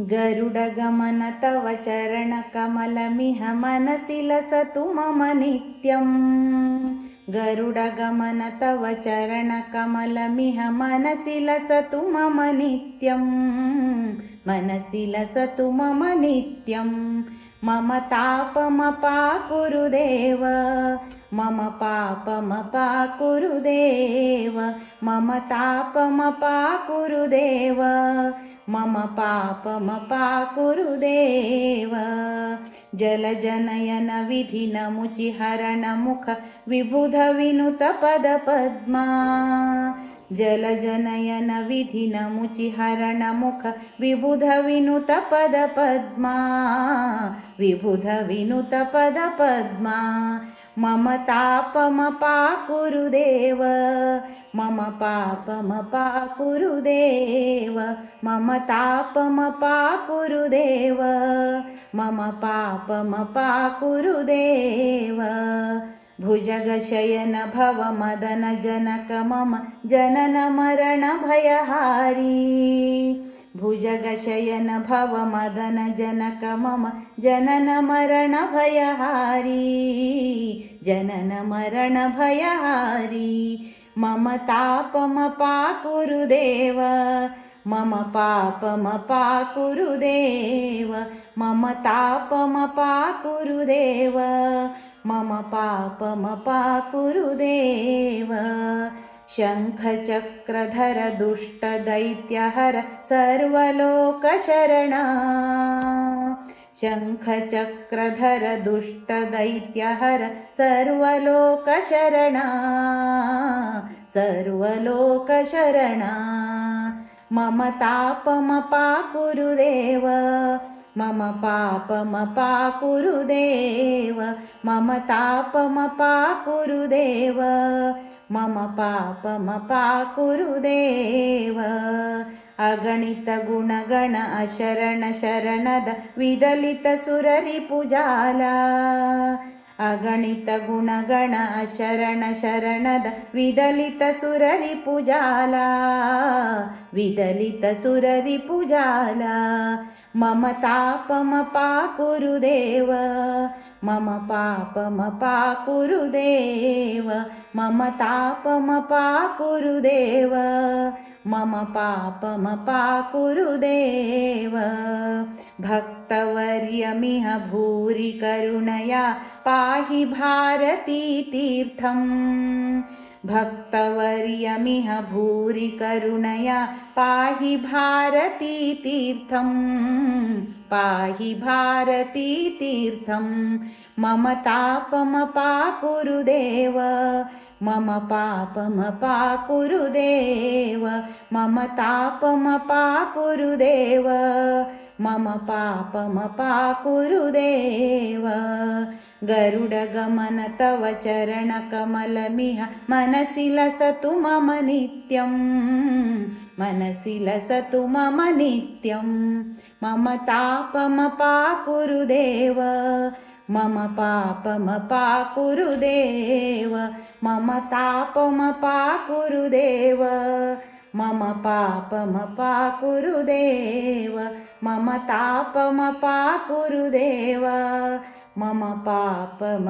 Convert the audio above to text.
गरुडगमन तव चरणकमलमिह मनसि लसतु मम नित्यम्। गरुडगमन तव चरणकमलमिह मनसि लसतु मम नित्यम्। मनसि लसतु मम नित्यं मम तापमपाकुरुदेव मम पापमपाकुरुदेव मम तापमपाकुरुदेव मम पापमपाकुरुदेव जलजनयन विधिनमुचिहरणमुख विबुधविनुतपदपद्मा। जलजनयन विधिनमुचिहरणमुख विबुधविनुतपदपद्मा। विबुधविनुतपदपद्मा मम तापमपाकुरुदेव मम पापमपाकुरुदेव मम तापमपाकुरुदेव मम पापमपाकुरुदेव भुजगशयन भव मदन जनक मम जनन मरणभयहारी भुजगशयन भव मदन जनक मम जनन मरणभयहारी जनन मरणभयहारी मम तापमपाकुरुदेव मम पापमपाकुरुदेव मम तापमपाकुरुदेव मम पापमपाकुरुदेव शङ्खचक्रधर दुष्टदैत्यहर सर्वलोकशरणा। शङ्खचक्रधर दुष्टदैत्यहर सर्वलोकशरणा। सर्वलोकशरणा। मम तापमपाकुरुदेव। मम पापमपाकुरुदेव। मम तापमपाकुरुदेव ಮಮ ಪಾಪಮ ಪಾಕುರುದೇವ ಅಗಣಿತ ಗುಣಗಣ ಅಶರಣ ಶರಣದ ವಿದಲಿತ ಸುರರಿ ಪುಜಾಲ ಅಗಣಿತ ಗುಣಗಣ ಅಶರಣ ಶರಣದ ವಿದಲಿತ ಸುರರಿ ಪುಜಾಲ ವಿದಲಿತ ಸುರರಿ ಪುಜಾಲ ಮಮ ತಾಪಮ ಪಾಕುರುದೇವ मम पापमपाकुरुदेव मम तापमपाकुरुदेव मम पापमपाकुरुदेव। भक्तवर्यमिह भूरि करुणया पाहि भारतीतीर्थम् भक्तवर्यमिह भूरि करुणया पाहि भारतीतीर्थं पाहि भारतीतीर्थं मम तापमपाकुरुदेव मम पापमपाकुरुदेव मम तापमपाकुरुदेव मम पापमपाकुरुदेव गरुडगमन तव चरणकमलमिह मनसि लसतु मम नित्यं मनसि लसतु मम नित्यं मम तापमपाकुरुदेव मम पापमपाकुरुदेव मम तापमपाकुरुदेव मम पापमपाकुरुदेव मम तापमपाकुरुदेव मम पापमपाकुरुदेव